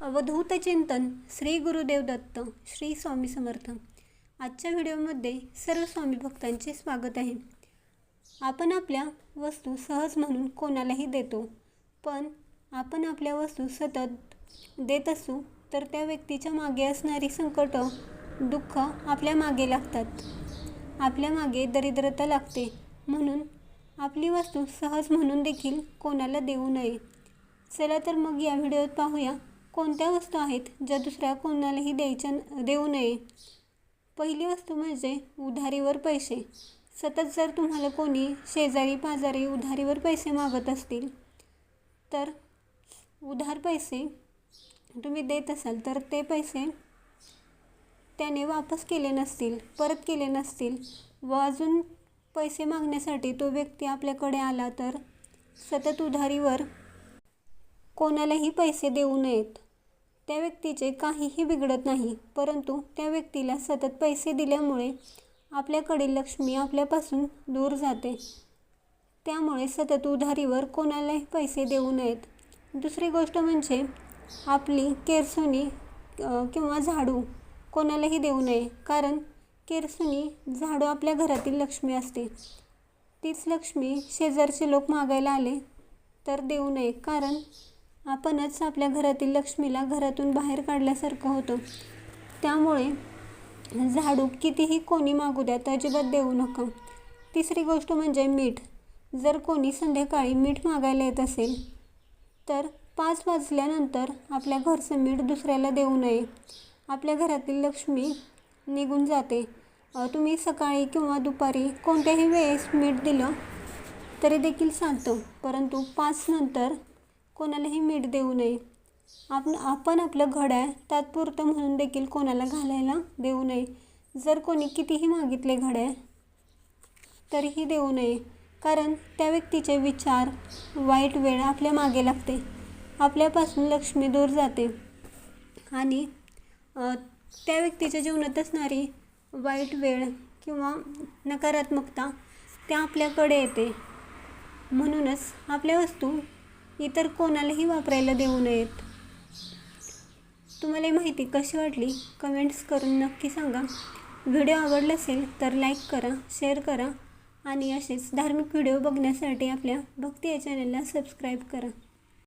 अवधूत चिंतन श्री गुरुदेव दत्त श्री स्वामी समर्थ. आजच्या व्हिडिओमध्ये सर्व स्वामी भक्तांचे स्वागत आहे. आपण आपल्या वस्तू सहज म्हणून कोणालाही देतो पण आपण आपल्या वस्तू सतत देत असू तर त्या व्यक्तीच्या मागे असणारी संकट दुःख आपल्या मागे लागतात. आपल्या मागे दरिद्रता लागते म्हणून आपली वस्तू सहज म्हणून देखील कोणाला देऊ नये. चला तर मग या व्हिडिओत पाहूया कोणत्या वस्तू आहेत ज्या दुसऱ्या कोणालाही द्यायच्या देऊ नये? पहिली वस्तू म्हणजे उधारीवर पैसे. सतत जर तुम्हाला कोणी शेजारी पाजारी उधारीवर पैसे मागत असतील तर उधार पैसे तुम्ही देत असाल तर ते पैसे त्याने वापस केले नसतील परत केले नसतील व अजून पैसे मागण्यासाठी तो व्यक्ती आपल्याकडे आला तर सतत उधारीवर कोणालाही पैसे देऊ नयेत. त्या व्यक्तीचे काहीही बिघडत नाही परंतु त्या व्यक्तीला सतत पैसे दिल्यामुळे आपल्याकडील लक्ष्मी आपल्यापासून दूर जाते. त्यामुळे सतत उधारीवर कोणालाही पैसे देऊ नयेत. दुसरी गोष्ट म्हणजे आपली केरसुनी किंवा झाडू कोणालाही देऊ नये कारण केरसुनी झाडू आपल्या घरातील लक्ष्मी असते. तीच लक्ष्मी शेजारचे लोक मागायला आले तर देऊ नये कारण आपणच आपल्या घरातील लक्ष्मीला घरातून बाहेर काढल्यासारखं होतं. त्यामुळे झाडू कितीही कोणी मागू द्या अजिबात देऊ नका. तिसरी गोष्ट म्हणजे मीठ. जर कोणी संध्याकाळी मीठ मागायला येत असेल तर पाच वाजल्यानंतर आपल्या घरचं मीठ दुसऱ्याला देऊ नये. आपल्या घरातील लक्ष्मी निघून जाते. तुम्ही सकाळी किंवा दुपारी कोणत्याही वेळेस मीठ दिलं तरी देखील चालतं. परंतु पाच नंतर कोणालाही मीठ देऊ नये. आपण आपण आपलं घड्याळ तात्पुरतं म्हणून देखील कोणाला घालायला देऊ नये. जर कोणी कितीही मागितले घड्याळ तरीही देऊ नये. कारण त्या व्यक्तीचे विचार वाईट वेळ आपल्या मागे लागते. आपल्यापासून लक्ष्मी दूर जाते. आणि त्या व्यक्तीच्या जीवनात असणारी वाईट वेळ किंवा नकारात्मकता त्या आपल्याकडे येते. म्हणूनच आपल्या वस्तू इतर कोणालाही वापरायला देऊ नयेत. तुम्हाला ही माहिती कशी वाटली? कमेंट्स करून नक्की सांगा. व्हिडिओ आवडला असेल तर लाईक करा शेअर करा आणि असेच धार्मिक व्हिडिओ बघण्यासाठी आपल्या भक्ती या चॅनलला सबस्क्राईब करा.